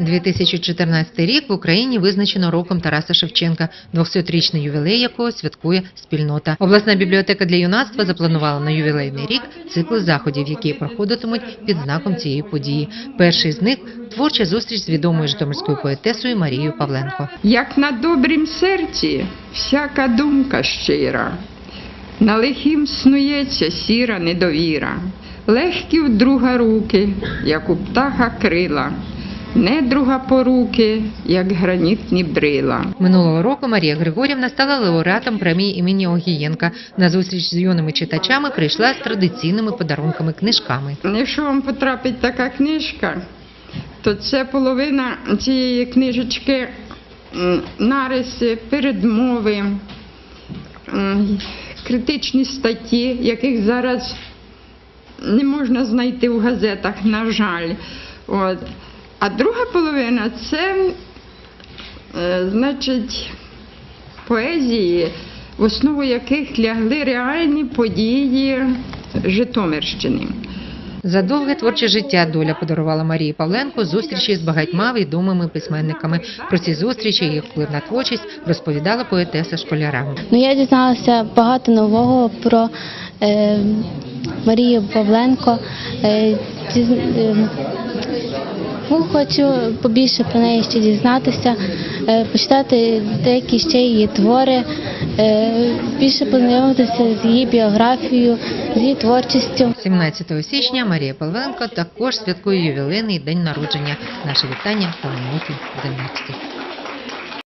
2014 рік в Україні визначено роком Тараса Шевченка, 200-річний ювілей якого святкує спільнота. Обласна бібліотека для юнацтва запланувала на ювілейний рік цикл заходів, які проходитимуть під знаком цієї події. Перший з них творча зустріч з відомою житомирською поетесою Марією Павленко. Як на добрім серці всяка думка щира, на лихім снується сіра недовіра, легкі в друга руки, як у птаха крила, недруга поруки, як гранітні брила. Минулого року Марія Григорівна стала лауреатом премії імені Огієнка. На зустріч з юними читачами прийшла з традиційними подарунками книжками. Якщо вам потрапить така книжка, то це половина цієї книжечки нариси, передмови, критичні статті, яких зараз не можна знайти в газетах, на жаль. От. А друга половина це, е, значить, поезії, в основу яких лягли реальні події Житомирщини. За довге творче життя доля подарувала Марії Павленко зустрічі з багатьма відомими письменниками. Про ці зустрічі і їх вплив на творчість розповідала поетеса школярам. Ну, я дізналася багато нового про е, Марію Павленко. Е, діз, е, ну, хочу побільше про неї ще дізнатися, е, почитати деякі ще її твори, е, більше познайомитися з її біографією, з її творчістю. 17 січня Марія Павленко також святкує ювілейний день народження. Наше вітання Павленуки Зеленській.